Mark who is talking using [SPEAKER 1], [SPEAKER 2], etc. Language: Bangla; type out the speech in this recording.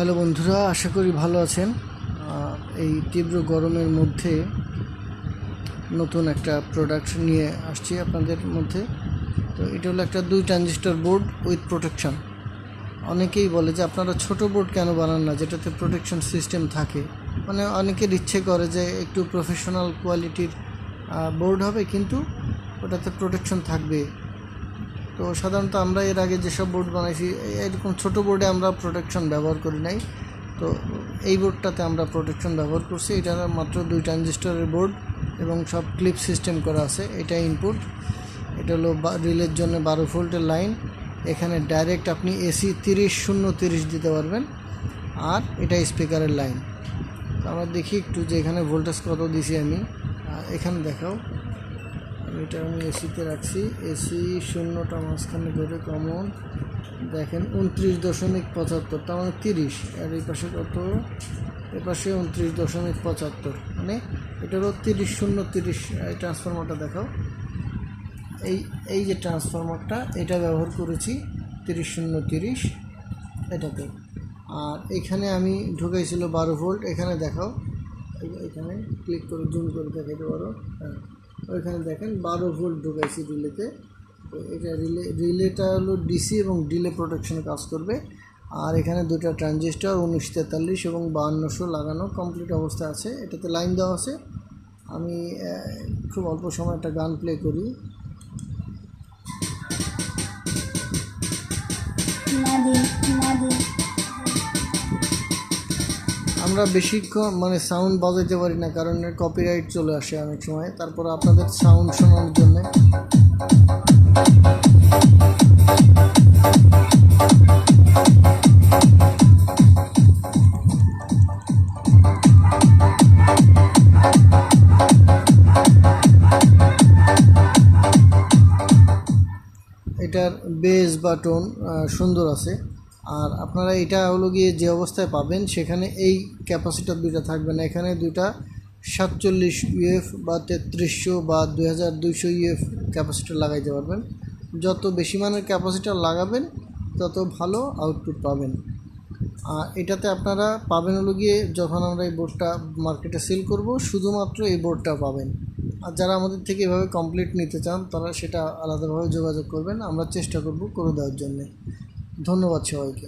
[SPEAKER 1] হ্যালো বন্ধুরা, আশা করি ভালো আছেন। এই তীব্র গরমের মধ্যে নতুন একটা প্রোডাক্ট নিয়ে আসছি আপনাদের মধ্যে। তো এটা হলো একটা দুই ট্রানজিস্টর বোর্ড উইথ প্রোটেকশন অনেকেই বলে যে আপনারা ছোট বোর্ড কেন বানান না, যেটাতে প্রোটেকশন সিস্টেম থাকে? মানে অনেকের ইচ্ছে করে যে একটু প্রফেশনাল কোয়ালিটির বোর্ড হবে, কিন্তু ওটাতে প্রোটেকশন থাকবে। তো সাধারণত আমরা এর আগে যেসব বোর্ড বানাইছি এরকম ছোট বোর্ডে আমরা প্রোটেকশন ব্যবহার করি নাই। তো এই বোর্ডটাতে আমরা প্রোটেকশন ব্যবহার করছি। এটা মাত্র দুই ট্রানজিস্টরের বোর্ড এবং সব ক্লিপ সিস্টেম করা আছে। এটা ইনপুট এটা হলো রিলের জন্য বারো ভোল্টের লাইন এখানে ডাইরেক্ট আপনি এসি তিরিশ, শূন্য, তিরিশ দিতে পারবেন। আর এটা স্পিকারের লাইন তো আমরা দেখি একটু যে এখানে ভোল্টেজ কত দিছি আমি। এখানে দেখাও। আমি এটা আমি এসিতে রাখছি। এসি শূন্যটা মাঝখানে ধরে কমন। দেখেন, উনত্রিশ দশমিক পঁচাত্তর, তার মানে তিরিশ। আর এই পাশে কত? এ পাশে উনত্রিশ দশমিক পঁচাত্তর। মানে এটারও তিরিশ শূন্য তিরিশ, এই ট্রান্সফরমারটা দেখাও। এই এই যে ট্রান্সফরমারটা এটা ব্যবহার করেছি তিরিশ শূন্য তিরিশ এটাতে। আর এখানে আমি ঢুকাইছিল বারো ভোল্ট, এখানে দেখাও। এখানে ক্লিক করে জুম করে দেখাতে পারো। হ্যাঁ। ওইখানে দেখেন বারো ভোল্ট ঢুকাইছি রিলেতে। তো এটা রিলে, রিলেটা হলো ডিসি এবং ডিলে প্রোটেকশনে কাজ করবে। আর এখানে দুটা ট্রানজিস্টর, উনিশ তেতাল্লিশ এবং বাহান্নশো লাগানো কমপ্লিট অবস্থায় আছে। এটাতে লাইন দেওয়া আছে। আমি খুব অল্প সময় একটা গান প্লে করি। আমরা বেশিক্ষণ মানে সাউন্ড বাজাইতে পারি না, কারণ কপিরাইট চলে আসে অনেক সময়। তারপর আপনাদের সাউন্ড শোনানোর জন্য। এটার বেস বাটন সুন্দর আছে। আর আপনারা এটা হলো গিয়ে যে অবস্থায় পাবেন, সেখানে এই ক্যাপাসিটার দুইটা থাকবে না। এখানে দুইটা সাতচল্লিশ ইউএফ বা তেত্রিশশো বা দুই হাজার দুইশো ইউএফ ক্যাপাসিটার লাগাইতে পারবেন। যত বেশি মানের ক্যাপাসিটার লাগাবেন, তত ভালো আউটপুট পাবেন। আর এটাতে আপনারা পাবেন হলো গিয়ে যখন আমরা এই বোর্ডটা মার্কেটে সেল করব, শুধুমাত্র এই বোর্ডটা পাবেন। আর যারা আমাদের থেকে এভাবে কমপ্লিট নিতে চান, তারা সেটা আলাদাভাবে যোগাযোগ করবেন। আমরা চেষ্টা করব করে দেওয়ার জন্যে। ধন্যবাদ সবাইকে।